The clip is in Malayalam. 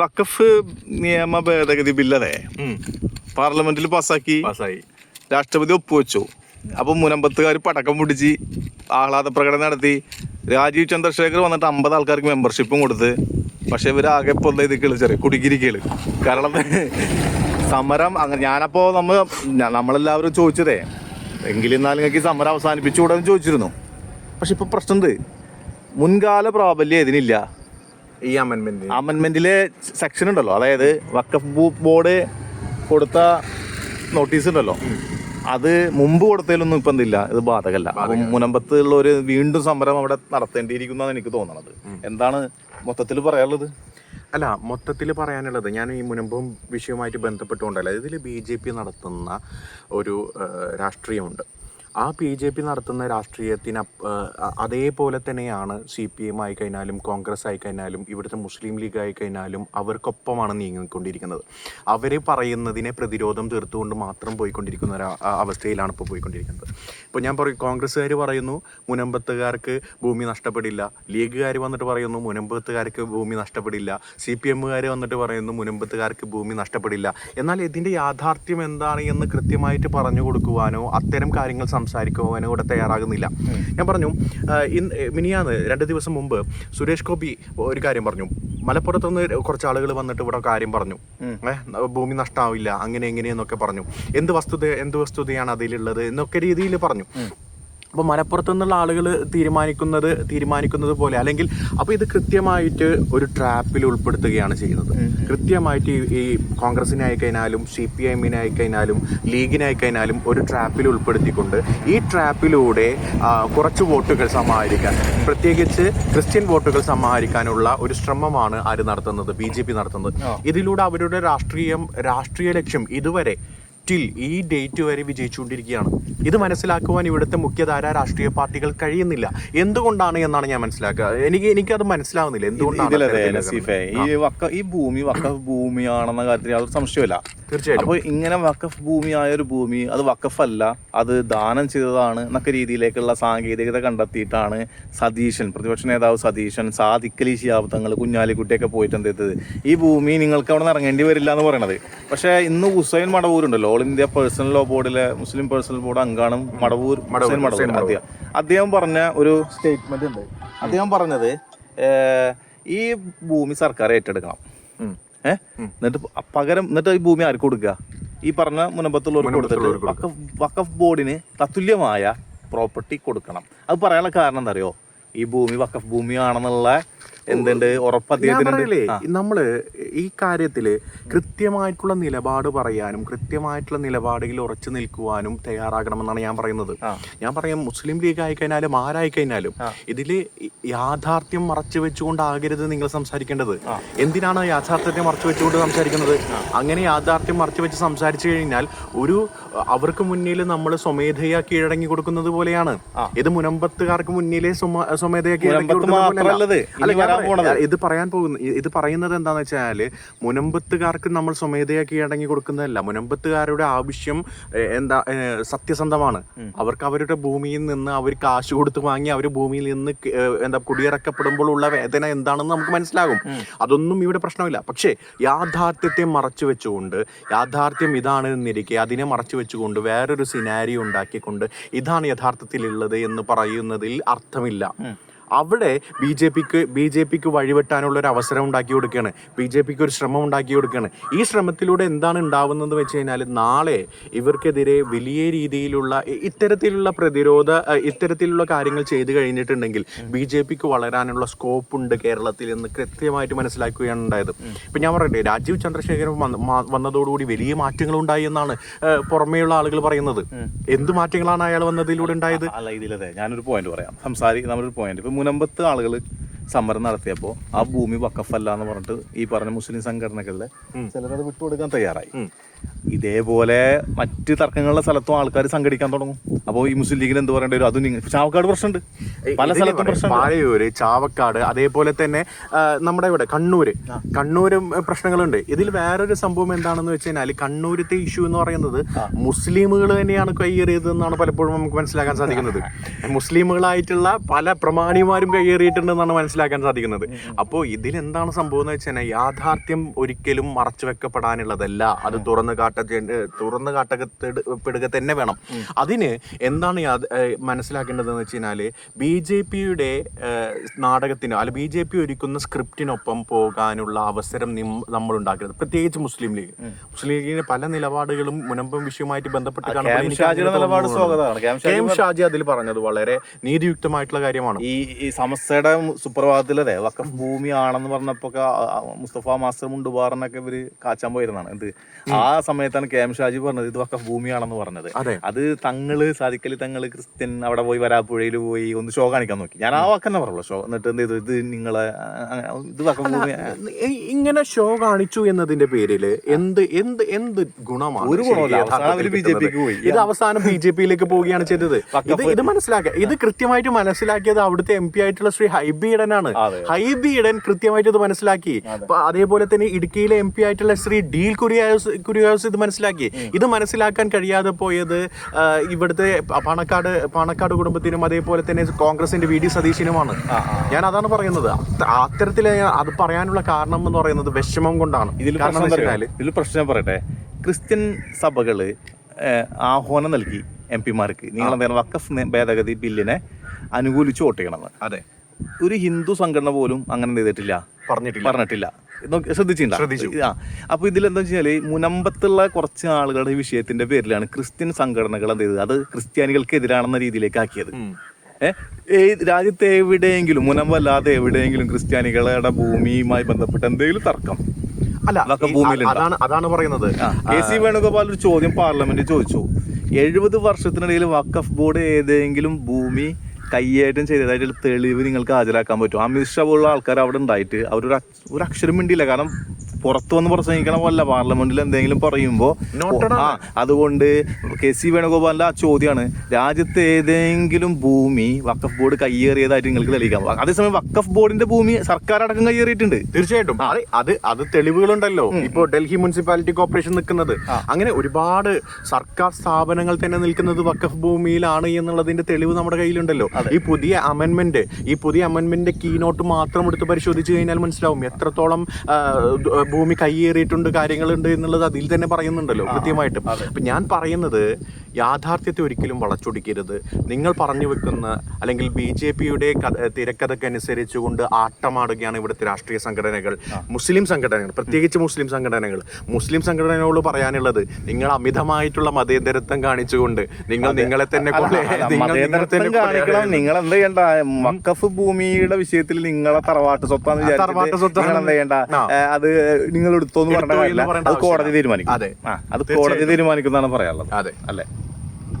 വഖഫ് നിയമ ഭേദഗതി ബില്ലതെ പാർലമെന്റിൽ പാസ്സാക്കി. പാസ്സായി. രാഷ്ട്രപതി ഒപ്പുവെച്ചു. അപ്പൊ മുനമ്പത്തുകാർ പടക്കം പിടിച്ച് ആഹ്ലാദ പ്രകടനം നടത്തി. രാജീവ് ചന്ദ്രശേഖർ വന്നിട്ട് അമ്പത് ആൾക്കാർക്ക് മെമ്പർഷിപ്പും കൊടുത്ത്. പക്ഷെ ഇവർ ആകെ പൊന്ന ഇത് കളിച്ചറി കുടുക്കിരിക്കൽ കാരണം സമരം അങ്ങനെ ഞാനപ്പോ നമ്മ നമ്മളെല്ലാവരും ചോദിച്ചതേ. എങ്കിലും എന്നാൽ നിങ്ങൾക്ക് ഈ സമരം അവസാനിപ്പിച്ചുകൂടെ ചോദിച്ചിരുന്നു. പക്ഷെ ഇപ്പൊ പ്രശ്നമുണ്ട് മുൻകാല പ്രാബല്യം ഇതിനില്ല. ഈ അമെന്മെന്റ് അമെന്റ്മെന്റിലെ സെക്ഷൻ ഉണ്ടല്ലോ. അതായത് വക്കഫ് ബോർഡ് കൊടുത്ത നോട്ടീസ് ഉണ്ടല്ലോ. അത് മുമ്പ് കൊടുത്തതിലൊന്നും ഇപ്പം എന്തില്ല? ഇത് ബാധകല്ല. മുനമ്പത്ത് ഉള്ള ഒരു വീണ്ടും സമരം അവിടെ നടത്തേണ്ടിയിരിക്കുന്നതാണ് എനിക്ക് തോന്നണത്. എന്താണ് മൊത്തത്തിൽ പറയാനുള്ളത്? അല്ല മൊത്തത്തിൽ പറയാനുള്ളത് ഞാൻ ഈ മുനമ്പും വിഷയവുമായിട്ട് ബന്ധപ്പെട്ടുകൊണ്ടല്ല. ഇതിൽ ബി ജെ പി നടത്തുന്ന ഒരു രാഷ്ട്രീയമുണ്ട്. ആ ബി ജെ പി നടത്തുന്ന രാഷ്ട്രീയത്തിന് അതേപോലെ തന്നെയാണ് സി പി എം ആയി കഴിഞ്ഞാലും കോൺഗ്രസ് ആയി കഴിഞ്ഞാലും ഇവിടുത്തെ മുസ്ലിം ലീഗ് ആയി കഴിഞ്ഞാലും അവർക്കൊപ്പമാണ് നീങ്ങിക്കൊണ്ടിരിക്കുന്നത്. അവർ പറയുന്നതിനെ പ്രതിരോധം തീർത്തുകൊണ്ട് മാത്രം പോയിക്കൊണ്ടിരിക്കുന്ന ഒരു അവസ്ഥയിലാണ് ഇപ്പോൾ പോയിക്കൊണ്ടിരിക്കുന്നത്. ഇപ്പോൾ ഞാൻ പറയും കോൺഗ്രസ്സുകാർ പറയുന്നു മുനമ്പത്തുകാർക്ക് ഭൂമി നഷ്ടപ്പെടില്ല. ലീഗുകാർ വന്നിട്ട് പറയുന്നു മുനമ്പത്തുകാർക്ക് ഭൂമി നഷ്ടപ്പെടില്ല. സി പി എമ്മുകാർ വന്നിട്ട് പറയുന്നു മുനമ്പത്തുകാർക്ക് ഭൂമി നഷ്ടപ്പെടില്ല. എന്നാൽ ഇതിന്റെ യാഥാർത്ഥ്യം എന്താണ് എന്ന് കൃത്യമായിട്ട് പറഞ്ഞു കൊടുക്കുവാനോ അത്തരം കാര്യങ്ങൾ സംസാരിക്കുവാനോ കൂടെ തയ്യാറാകുന്നില്ല. ഞാൻ പറഞ്ഞു ഇന്ന് മിനിയാന്ന് രണ്ട് ദിവസം മുമ്പ് സുരേഷ് ഗോപി ഒരു കാര്യം പറഞ്ഞു. മലപ്പുറത്ത് നിന്ന് കുറച്ച് ആളുകൾ വന്നിട്ട് ഇവിടെ കാര്യം പറഞ്ഞു. ഏഹ് ഭൂമി നഷ്ടാവില്ല അങ്ങനെ എങ്ങനെയെന്നൊക്കെ പറഞ്ഞു. എന്ത് വസ്തുത എന്ത് വസ്തുതയാണ് അതിലുള്ളത് എന്നൊക്കെ രീതിയിൽ പറഞ്ഞു. അപ്പോൾ മലപ്പുറത്തു നിന്നുള്ള ആളുകൾ തീരുമാനിക്കുന്നത് തീരുമാനിക്കുന്നത് പോലെ അല്ലെങ്കിൽ അപ്പോൾ ഇത് കൃത്യമായിട്ട് ഒരു ട്രാപ്പിൽ ഉൾപ്പെടുത്തുകയാണ് ചെയ്യുന്നത്. കൃത്യമായിട്ട് ഈ- കോൺഗ്രസിനെ ആയിക്കഴിഞ്ഞാലും സി പി എമ്മിനെ ആയിക്കഴിഞ്ഞാലും ലീഗിനെ ആയിക്കഴിഞ്ഞാലും ഒരു ട്രാപ്പിൽ ഉൾപ്പെടുത്തിക്കൊണ്ട് ഈ ട്രാപ്പിലൂടെ കുറച്ച് വോട്ടുകൾ സമാഹരിക്കാൻ പ്രത്യേകിച്ച് ക്രിസ്ത്യൻ വോട്ടുകൾ സമാഹരിക്കാനുള്ള ഒരു ശ്രമമാണ് ആര് നടത്തുന്നത് ബി ജെ പി നടത്തുന്നത്. ഇതിലൂടെ അവരുടെ രാഷ്ട്രീയം രാഷ്ട്രീയ ലക്ഷ്യം ഇതുവരെ ടിൽ ഈ ഡേറ്റ് വരെ വിജയിച്ചുകൊണ്ടിരിക്കുകയാണ്. ഇത് മനസ്സിലാക്കുവാൻ ഇവിടുത്തെ മുഖ്യധാര രാഷ്ട്രീയ പാർട്ടികൾ കഴിയുന്നില്ല. എന്തുകൊണ്ടാണ് എന്നാണ് ഞാൻ മനസ്സിലാക്കുക. എനിക്ക് എനിക്കത് മനസ്സിലാവുന്നില്ല. എന്തുകൊണ്ടാണ് ഈ വക്ക ഈ ഭൂമി വക്കഫ് ഭൂമിയാണെന്ന കാര്യത്തിൽ യാതൊരു സംശയമില്ല തീർച്ചയായിട്ടും. അപ്പോൾ ഇങ്ങനെ വക്കഫ് ഭൂമിയായ ഒരു ഭൂമി അത് വക്കഫ് അല്ല അത് ദാനം ചെയ്തതാണ് എന്നൊക്കെ രീതിയിലേക്കുള്ള സാങ്കേതികത കണ്ടെത്തിയിട്ടാണ് സതീശൻ പ്രതിപക്ഷ നേതാവ് സതീശൻ സാദിക്കലി ശിയാബ്ദങ്ങൾ കുഞ്ഞാലിക്കുട്ടിയൊക്കെ പോയിട്ട് എന്ത് ഈ ഭൂമി നിങ്ങൾക്ക് അവിടെ നിന്ന് ഇറങ്ങേണ്ടി വരില്ല എന്ന് പറയണത്. പക്ഷേ ഇന്ന് ഹുസൈൻ മടവൂരുണ്ടല്ലോ ഓൾ ഇന്ത്യ പേഴ്സണൽ ലോ ബോർഡിലെ മുസ്ലിം പേഴ്സണൽ ബോർഡ് അംഗമാണ് മടവൂർ ഹുസൈൻ മടവൂർ. അദ്ദേഹം അദ്ദേഹം പറഞ്ഞ ഒരു സ്റ്റേറ്റ്മെന്റ് ഉണ്ട്. അദ്ദേഹം പറഞ്ഞത് ഈ ഭൂമി സർക്കാർ ഏറ്റെടുക്കണം. ഏഹ് എന്നിട്ട് പകരം എന്നിട്ട് ഈ ഭൂമി ആർക്ക് കൊടുക്കുക? ഈ പറഞ്ഞ മുനമ്പത്തുള്ളവർക്ക് കൊടുത്തിട്ട് വഖഫ് വഖഫ് ബോർഡിന് തത്തുല്യമായ പ്രോപ്പർട്ടി കൊടുക്കണം. അത് പറയാനുള്ള കാരണം എന്താ അറിയോ? ഈ ഭൂമി വഖഫ് ഭൂമിയാണെന്നുള്ള എന്തുണ്ട്? ഉറപ്പ് നമ്മൾ ഈ കാര്യത്തിൽ കൃത്യമായിട്ടുള്ള നിലപാട് പറയാനും കൃത്യമായിട്ടുള്ള നിലപാടുകളിൽ ഉറച്ചു നിൽക്കുവാനും തയ്യാറാകണമെന്നാണ് ഞാൻ പറയുന്നത്. ഞാൻ പറയാം മുസ്ലിം ലീഗ് ആയി കഴിഞ്ഞാലും ആരായി കഴിഞ്ഞാലും ഇതിൽ യാഥാർത്ഥ്യം മറച്ചു വെച്ചുകൊണ്ടാകരുത് നിങ്ങൾ സംസാരിക്കേണ്ടത്. എന്തിനാണ് യാഥാർത്ഥ്യത്തെ മറച്ചു വെച്ചുകൊണ്ട് സംസാരിക്കുന്നത്? അങ്ങനെ യാഥാർത്ഥ്യം മറച്ചു വെച്ച് സംസാരിച്ചു കഴിഞ്ഞാൽ ഒരു അവർക്ക് മുന്നിൽ നമ്മൾ സ്വമേധയാ കീഴടങ്ങി കൊടുക്കുന്നത് പോലെയാണ്. ഇത് മുനമ്പത്തുകാർക്ക് മുന്നിലെ സ്വമ- സ്വമേധയാ കീഴടങ്ങി കൊടുക്കുന്നത് പോണത്. ഇത് പറയാൻ പോകുന്ന ഇത് പറയുന്നത് എന്താന്ന് വെച്ചാൽ മുനമ്പത്തുകാർക്ക് നമ്മൾ സ്വമേധയാ കീഴടങ്ങി കൊടുക്കുന്നതല്ല. മുനമ്പത്തുകാരുടെ ആവശ്യം എന്താ സത്യസന്ധമാണ്. അവർക്ക് അവരുടെ ഭൂമിയിൽ നിന്ന് അവർ കാശ് കൊടുത്ത് വാങ്ങി അവർ ഭൂമിയിൽ നിന്ന് എന്താ കുടിയിറക്കപ്പെടുമ്പോൾ ഉള്ള വേദന എന്താണെന്ന് നമുക്ക് മനസ്സിലാകും. അതൊന്നും ഇവിടെ പ്രശ്നമില്ല. പക്ഷേ യാഥാർത്ഥ്യത്തെ മറച്ചു വെച്ചുകൊണ്ട് യാഥാർത്ഥ്യം ഇതാണ് എന്നിരിക്കെ അതിനെ മറച്ചു വെച്ചുകൊണ്ട് വേറൊരു സിനാരി ഉണ്ടാക്കിക്കൊണ്ട് ഇതാണ് യഥാർത്ഥത്തിലുള്ളത് എന്ന് പറയുന്നതിൽ അർത്ഥമില്ല. അവിടെ ബി ജെ പിക്ക് ബി ജെ പിക്ക് വഴിവെട്ടാനുള്ള ഒരു അവസരം ഉണ്ടാക്കി കൊടുക്കുകയാണ്. ബി ജെ പിക്ക് ഒരു ശ്രമം ഉണ്ടാക്കി കൊടുക്കുകയാണ്. ഈ ശ്രമത്തിലൂടെ എന്താണ് ഉണ്ടാവുന്നത് വെച്ച് കഴിഞ്ഞാൽ നാളെ ഇവർക്കെതിരെ വലിയ രീതിയിലുള്ള ഇത്തരത്തിലുള്ള പ്രതിരോധ ഇത്തരത്തിലുള്ള കാര്യങ്ങൾ ചെയ്തു കഴിഞ്ഞിട്ടുണ്ടെങ്കിൽ ബി ജെ പിക്ക് വളരാനുള്ള സ്കോപ്പ് ഉണ്ട് കേരളത്തിൽ എന്ന് കൃത്യമായിട്ട് മനസ്സിലാക്കുകയാണ് ഉണ്ടായത്. ഇപ്പം ഞാൻ പറയട്ടെ രാജീവ് ചന്ദ്രശേഖരൻ വന്നതോടുകൂടി വലിയ മാറ്റങ്ങൾ ഉണ്ടായി എന്നാണ് പുറമേയുള്ള ആളുകൾ പറയുന്നത്. എന്ത് മാറ്റങ്ങളാണ് അയാൾ വന്നതിലൂടെ ഉണ്ടായത്? അല്ല ഇതിലതെ ഞാനൊരു പോയിന്റ് പറയാം. സംസാരിക്കുന്ന നമ്മളൊരു പോയിന്റ് ഇപ്പൊ മുനമ്പത്ത് ആളുകൾ സമരം നടത്തിയപ്പോൾ ആ ഭൂമി വക്കഫല്ല എന്ന് പറഞ്ഞിട്ട് ഈ പറഞ്ഞ മുസ്ലിം സംഘടനകളിലെ ചിലരത് വിട്ടുകൊടുക്കാൻ തയ്യാറായി. ഇതേപോലെ മറ്റ് തർക്കങ്ങളുടെ സ്ഥലത്തും ആൾക്കാർ സംഘടിക്കാൻ തുടങ്ങും. അപ്പോൾ ഈ മുസ്ലിം ലീഗിന് എന്ത് പറയേണ്ടി? വരും അതും നിങ്ങൾ ചാവക്കാട് പ്രശ്നമുണ്ട്. പല സ്ഥലത്തും. പ്രശ്നം പാഴയൂര് ചാവക്കാട് അതേപോലെ തന്നെ നമ്മുടെ ഇവിടെ കണ്ണൂര്. കണ്ണൂരും പ്രശ്നങ്ങളുണ്ട്. ഇതിൽ വേറൊരു സംഭവം എന്താണെന്ന് വെച്ച് കഴിഞ്ഞാൽ കണ്ണൂരത്തെ ഇഷ്യൂ എന്ന് പറയുന്നത് മുസ്ലിമുകൾ തന്നെയാണ് കയ്യേറിയത് എന്നാണ് പലപ്പോഴും നമുക്ക് മനസ്സിലാക്കാൻ സാധിക്കുന്നത്. മുസ്ലിമുകളായിട്ടുള്ള പല പ്രമാണിമാരും കയ്യേറിയിട്ടുണ്ടെന്നാണ് മനസ്സിലാക്കാൻ സാധിക്കുന്നത്. അപ്പോൾ ഇതിൽ എന്താണ് സംഭവം എന്ന് വെച്ച് കഴിഞ്ഞാൽ യാഥാർത്ഥ്യം ഒരിക്കലും മറച്ചു വെക്കപ്പെടാനുള്ളതല്ല. അത് തുറന്നു കാട്ട തുറന്ന് കാട്ടപ്പെടുക തന്നെ വേണം. അതിന് എന്താണ് മനസ്സിലാക്കേണ്ടതെന്ന് വെച്ച് കഴിഞ്ഞാൽ ബി ജെ പിയുടെ നാടകത്തിന് അല്ല ബി ജെ പി ഒരുക്കുന്ന സ്ക്രിപ്റ്റിനൊപ്പം പോകാനുള്ള അവസരം നമ്മൾ ഉണ്ടാക്കരുത് പ്രത്യേകിച്ച് മുസ്ലിം ലീഗ്. മുസ്ലിം ലീഗിന്റെ പല നിലപാടുകളും മുനമ്പം വിഷയവുമായിട്ട് ബന്ധപ്പെട്ട് കാണുമ്പോൾ ഷാജി അതിൽ പറഞ്ഞത് വളരെ നീതിയുക്തമായിട്ടുള്ള കാര്യമാണ്. ഈ ഈ സമസ്തയുടെ സുപ്രഭാതത്തിലെ വക്കഫ് ഭൂമിയാണെന്ന് പറഞ്ഞപ്പോ മുസ്തഫ മാസ്റ്റർ മുണ്ടുപാറിനൊക്കെ ഇവർ കാച്ചാൻ പോയിരുന്നാണ് എന്ത്? ആ സമയത്താണ് കെ എം ഷാജി പറഞ്ഞത് ഇത് വക്കഫ് ഭൂമിയാണെന്ന് പറഞ്ഞത്. അത്. തങ്ങൾ സാധിക്കൽ തങ്ങൾ ക്രിസ്ത്യൻ അവിടെ പോയി വരാപ്പുഴയിൽ പോയി ഒന്ന് ഷോ കാണിക്കാൻ നോക്കി. ഞാൻ ആ വാക്കെന്നെ പറഞ്ഞല്ലോ ഷോ എന്നിട്ട് എന്ത് ചെയ്തു? ഇത് നിങ്ങളെ ഇത് വക്കഫ് ഭൂമി ഇങ്ങനെ ഷോ കാണിച്ചു എന്നതിന്റെ പേരിൽ എന്ത് എന്ത് എന്ത് ഗുണമാണ് ഒരു ഗുണമില്ല ബി ജെ അവർ യഥാർത്ഥത്തിൽ BJP ക്ക് കിട്ടുന്നത്? പോയി. ഇത് അവസാനം ബി ജെ പിയിലേക്ക് പോവുകയാണ് ചെയ്തത്. ഇത് ഇത് മനസ്സിലാക്കുക ഇത് കൃത്യമായിട്ട് മനസ്സിലാക്കിയത് അവിടുത്തെ എം പി ആയിട്ടുള്ള ശ്രീ ഹൈബി ഈഡനാണ് അതെ. ഹൈബി ഈഡൻ കൃത്യമായിട്ട് ഇത് മനസ്സിലാക്കി. അതേപോലെ തന്നെ ഇടുക്കിയിലെ എം പി ആയിട്ടുള്ള ശ്രീ ഡീൽ കുര്യാസ് കുര്യാസ് ഇത് മനസ്സിലാക്കി. ഇത് മനസ്സിലാക്കാൻ കഴിയാതെ പോയത് ഇവിടുത്തെ പണക്കാട് പണക്കാട് കുടുംബത്തിനും അതേപോലെ തന്നെ കോൺഗ്രസിന്റെ വി ഡി സതീശിനുമാണ്. ഞാൻ അതാണ് പറയുന്നത്. അത്തരത്തിൽ അത് പറയാനുള്ള കാരണം എന്ന് പറയുന്നത് വിഷമം കൊണ്ടാണ്. ഇതിൽ ഇതിൽ പ്രശ്നം ഞാൻ പറയട്ടെ. ക്രിസ്ത്യൻ സഭകൾ ആഹ്വാനം നൽകി എം പിമാർക്ക്. നിങ്ങൾ വക്കഫ് ഭേദഗതി ബില്ലിനെ അനുകൂലിച്ച് വോട്ട് ചെയ്യണമെന്ന്. അതെ. ഒരു ഹിന്ദു സംഘടന പോലും അങ്ങനെ ചെയ്തിട്ടില്ല. പറഞ്ഞിട്ടില്ല. പറഞ്ഞിട്ടില്ല. ശ്രദ്ധിച്ചിട്ടുണ്ടോ? ശ്രദ്ധിച്ചു. ആ അപ്പൊ ഇതിൽ എന്താ വെച്ചാൽ മുനമ്പത്തുള്ള കുറച്ച് ആളുകളുടെ ഈ വിഷയത്തിന്റെ പേരിലാണ് ക്രിസ്ത്യൻ സംഘടനകൾ എന്ത് ചെയ്തത്? അത് ക്രിസ്ത്യാനികൾക്ക് എതിരാണെന്ന രീതിയിലേക്ക് ആക്കിയത്. ഏഹ് ഏ, രാജ്യത്തെ എവിടെയെങ്കിലും മുനമ്പല്ലാതെ എവിടെയെങ്കിലും ക്രിസ്ത്യാനികളുടെ ഭൂമിയുമായി ബന്ധപ്പെട്ട് എന്തെങ്കിലും തർക്കം? അല്ല? അതാണ് അതാണ് പറയുന്നത്. കെ സി വേണുഗോപാൽ ഒരു ചോദ്യം പാർലമെന്റിൽ ചോദിച്ചു. എഴുപത് വർഷത്തിനിടയിൽ വക്കഫ് ബോർഡ് ഏതെങ്കിലും ഭൂമി കയ്യേറ്റം ചെയ്തതായിട്ട് തെളിവ് നിങ്ങൾക്ക് ഹാജരാക്കാൻ പറ്റും. അമിത്ഷാ പോലുള്ള ആൾക്കാർ അവിടെ ഉണ്ടായിട്ട് അക്ഷ- ഒരു അക്ഷരം മിണ്ടിയില്ല. കാരണം പുറത്തു വന്ന് പ്രസംഗിക്കണ പോലെ പാർലമെന്റിൽ എന്തെങ്കിലും പറയുമ്പോ ആ അതുകൊണ്ട് കെ സി വേണുഗോപാലിന്റെ ആ ചോദ്യമാണ് രാജ്യത്ത് ഏതെങ്കിലും ഭൂമി വക്കഫ് ബോർഡ് കയ്യേറിയതായിട്ട് നിങ്ങൾക്ക് തെളിയിക്കാം. അതേസമയം വക്കഫ് ബോർഡിന്റെ ഭൂമി സർക്കാർ അടക്കം കയ്യേറിയിട്ടുണ്ട്. തീർച്ചയായിട്ടും. അതെ അത് അത് തെളിവുകളുണ്ടല്ലോ. ഇപ്പോ ഡൽഹി മുനിസിപ്പാലിറ്റി കോർപ്പറേഷൻ നിൽക്കുന്നത്. അങ്ങനെ ഒരുപാട് സർക്കാർ സ്ഥാപനങ്ങൾ തന്നെ നിൽക്കുന്നത് വക്കഫ് ഭൂമിയിലാണ് എന്നുള്ളതിന്റെ തെളിവ് നമ്മുടെ കയ്യിലുണ്ടല്ലോ. ഈ പുതിയ അമെന്മെന്റ് ഈ പുതിയ അമെന്മെന്റ് കീനോട്ട് മാത്രം എടുത്ത് പരിശോധിച്ചു കഴിഞ്ഞാൽ മനസ്സിലാവും എത്രത്തോളം ഭൂമി കയ്യേറിയിട്ടുണ്ട് കാര്യങ്ങളുണ്ട് എന്നുള്ളത് അതിൽ തന്നെ പറയുന്നുണ്ടല്ലോ കൃത്യമായിട്ടും. അപ്പൊ ഞാൻ പറയുന്നത് യാഥാർത്ഥ്യത്തെ ഒരിക്കലും വളച്ചൊടിക്കരുത്. നിങ്ങൾ പറഞ്ഞു വെക്കുന്ന അല്ലെങ്കിൽ ബി ജെ പിയുടെ തിരക്കഥക്കനുസരിച്ചുകൊണ്ട് ആട്ടമാടുകയാണ് ഇവിടുത്തെ രാഷ്ട്രീയ സംഘടനകൾ. മുസ്ലിം സംഘടനകൾ പ്രത്യേകിച്ച് മുസ്ലിം സംഘടനകൾ. മുസ്ലിം സംഘടനകളോട് പറയാനുള്ളത് നിങ്ങൾ അമിതമായിട്ടുള്ള മതേതരത്വം കാണിച്ചുകൊണ്ട് നിങ്ങൾ നിങ്ങളെ തന്നെ നിങ്ങൾ എന്ത് ചെയ്യണ്ട? മക്കഫ് ഭൂമിയുടെ വിഷയത്തിൽ നിങ്ങളെ തറവാട്ട് സ്വത്താന്ന് തറവാട്ട് സ്വത്താണ്. എന്ത് ചെയ്യണ്ട? അത് നിങ്ങൾ എടുത്തോന്ന് എടുത്തോ പറഞ്ഞ കാര്യമില്ല. അത് കോടതി തീരുമാനിക്കും. അതെ. അത് കോടതി തീരുമാനിക്കുന്നതാണ് പറയാനുള്ളത്. അതെ. അല്ലേ?